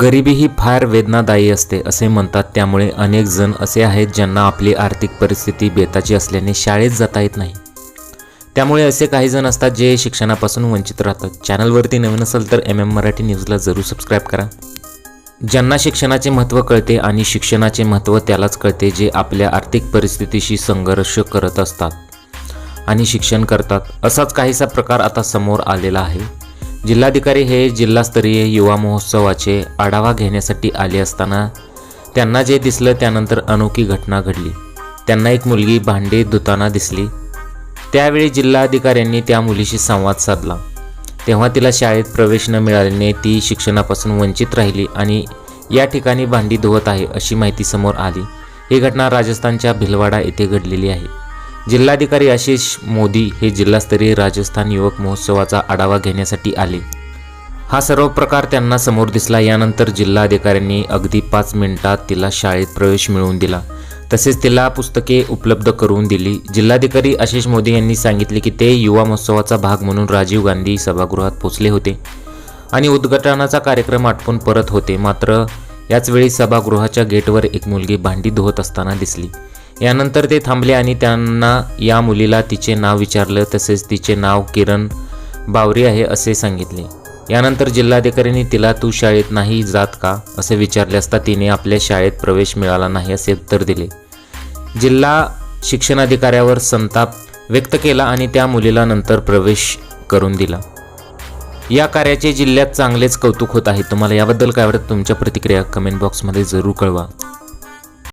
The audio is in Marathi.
गरिबी ही फार वेदनादायी असते असे म्हणतात. त्यामुळे अनेक जण असे आहेत ज्यांना आपली आर्थिक परिस्थिती बेताची असल्याने शाळेत जाता येत नाही. त्यामुळे असे काही जण असतात जे शिक्षणापासून वंचित राहतात. चॅनलवरती नवीन असेल तर एम एम मराठी न्यूजला जरूर सबस्क्राईब करा. ज्यांना शिक्षणाचे महत्त्व कळते आणि शिक्षणाचे महत्त्व त्यालाच कळते जे आपल्या आर्थिक परिस्थितीशी संघर्ष करत असतात आणि शिक्षण करतात असाच काहीसा प्रकार आता समोर आलेला आहे. जिल्हाधिकारी हे जिल्हास्तरीय युवा महोत्सवाचे आढावा घेण्यासाठी आले असताना त्यांना जे दिसलं त्यानंतर अनोखी घटना घडली. त्यांना एक मुलगी भांडे धुताना दिसली. त्यावेळी जिल्हाधिकाऱ्यांनी त्या मुलीशी संवाद साधला. तेव्हा तिला शाळेत प्रवेश न मिळाल्याने ती शिक्षणापासून वंचित राहिली आणि या ठिकाणी भांडी धुवत आहे अशी माहिती समोर आली. ही घटना राजस्थानच्या भिलवाडा येथे घडलेली आहे. जिल्हाधिकारी आशिष मोदी हे जिल्हास्तरीय राजस्थान युवक महोत्सवाचा आढावा घेण्यासाठी आले. हा सर्व प्रकार त्यांना समोर दिसला. यानंतर जिल्हाधिकाऱ्यांनी अगदी पाच मिनिटात तिला शाळेत प्रवेश मिळवून दिला. तसेच तिला पुस्तके उपलब्ध करून दिली. जिल्हाधिकारी आशिष मोदी यांनी सांगितले की ते युवा महोत्सवाचा भाग म्हणून राजीव गांधी सभागृहात पोचले होते आणि उद्घाटनाचा कार्यक्रम आटपून परत होते. मात्र याचवेळी सभागृहाच्या गेटवर एक मुलगी भांडी धुवत असताना दिसली. यानंतर ते थांबले आणि त्यांना या मुलीला तिचे नाव विचारलं. तसेच तिचे नाव किरण बावरी आहे असे सांगितले. यानंतर जिल्हाधिकाऱ्यांनी तिला तू शाळेत नाही जात का? असे विचारले असता तिने आपल्या शाळेत प्रवेश मिळाला नाही असे उत्तर दिले. जिल्हा शिक्षणाधिकाऱ्यावर संताप व्यक्त केला आणि त्या मुलीला नंतर प्रवेश करून दिला. या कार्याचे जिल्ह्यात चांगलेच कौतुक होत आहे. तुम्हाला याबद्दल काय वाटतं? तुमच्या प्रतिक्रिया कमेंट बॉक्समध्ये जरूर कळवा.